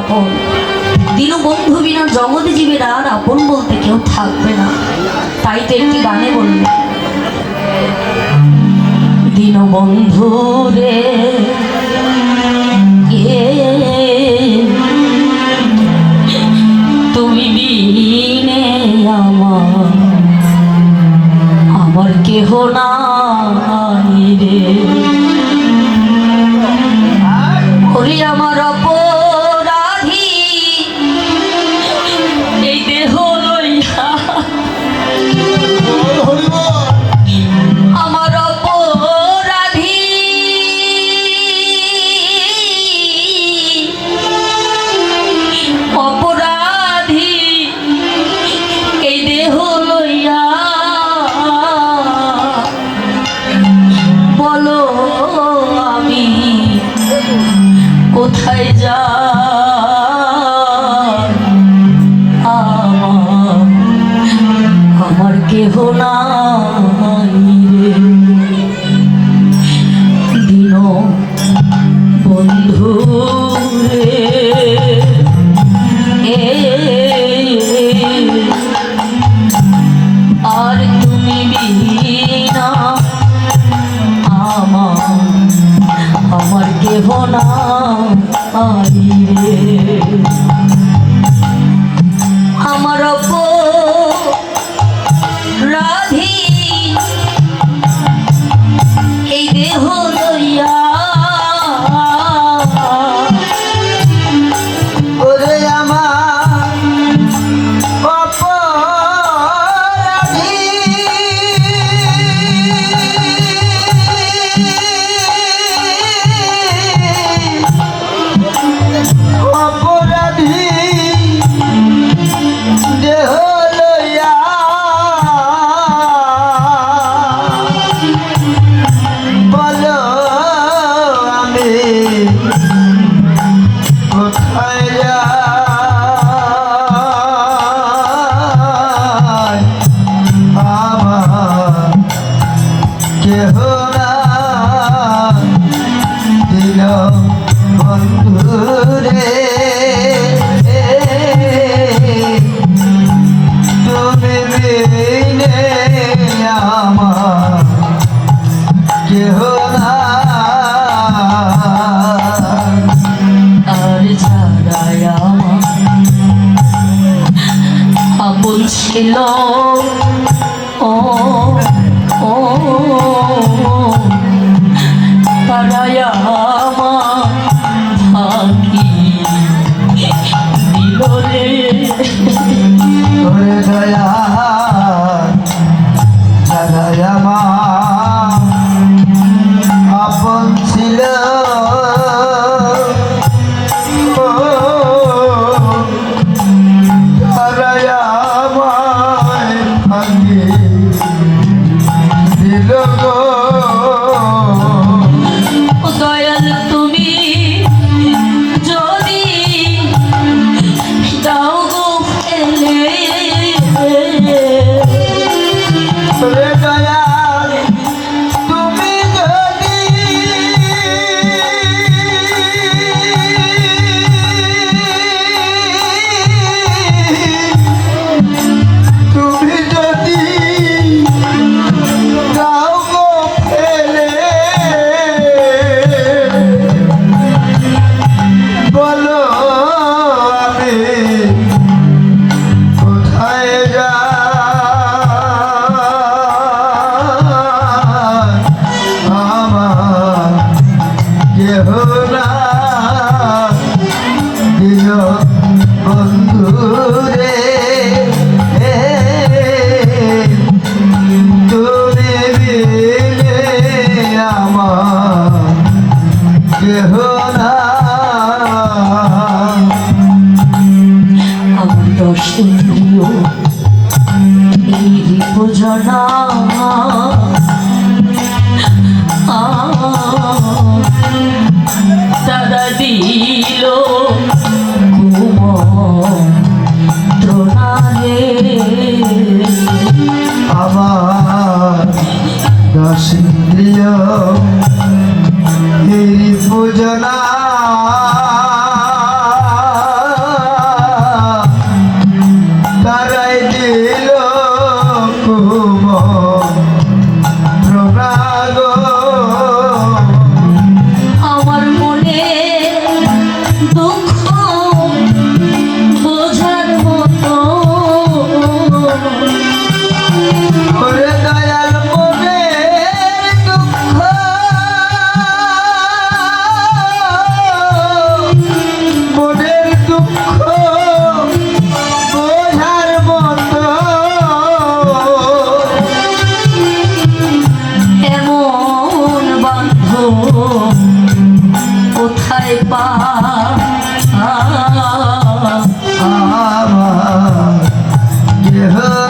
আপন দীনবন্ধু বিনা জগৎ জীবের আর আপন বলতে কেউ থাকবে না। তাই তো একটি গানে বলল দীনবন্ধু রে তুমি বিনে আমার আমার কেহ না রে। ফিরে বন্ধুরে তুমি বিনে আমার কেহ না আর ছাড়াই আমার আপন ছিল দয়া বন্ধুরে তুমি বিলে আমার কেহ না আমার দশ ইন্দ্রিয় এই সিন্ধিয়া Yeah.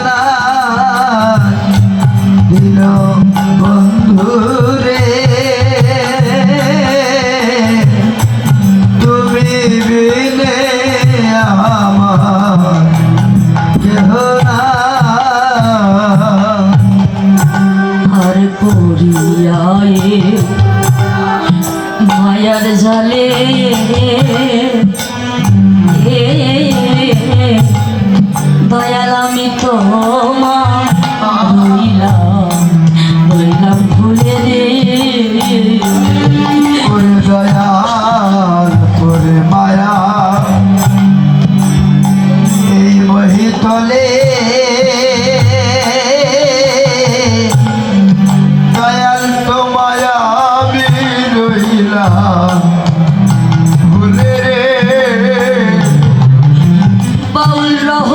lo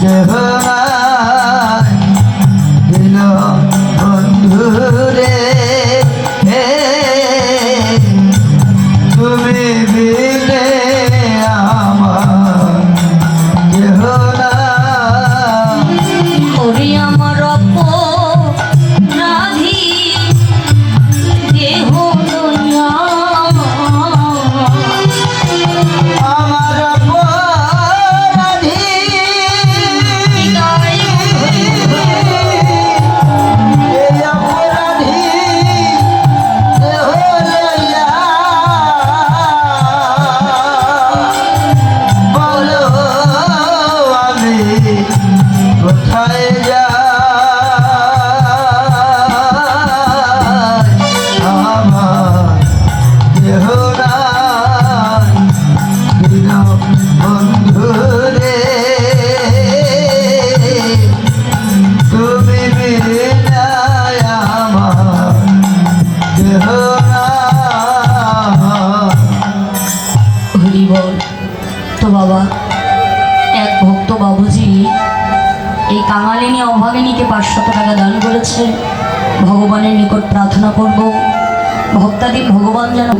Yeah. এক ভক্ত বাবুজি এই কাঙালিনী অভাগিনীকে পাঁচশত টাকা দান করেছে। ভগবানের নিকট প্রার্থনা করব। ভক্তাদি ভগবান যেন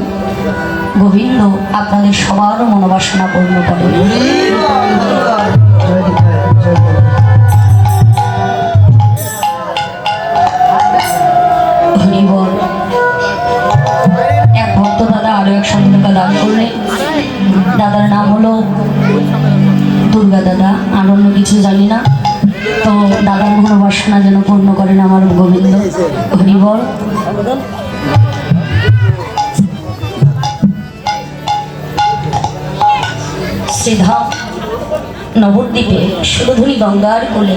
গোবিন্দ, আপনাদের সবার মনোবাসনা পূর্ণ করে। বাসনা যেন পূর্ণ করেন আমার গোবিন্দ। হরিবল। শ্রীধা নবদ্বীপে সুরধুনী গঙ্গার কোলে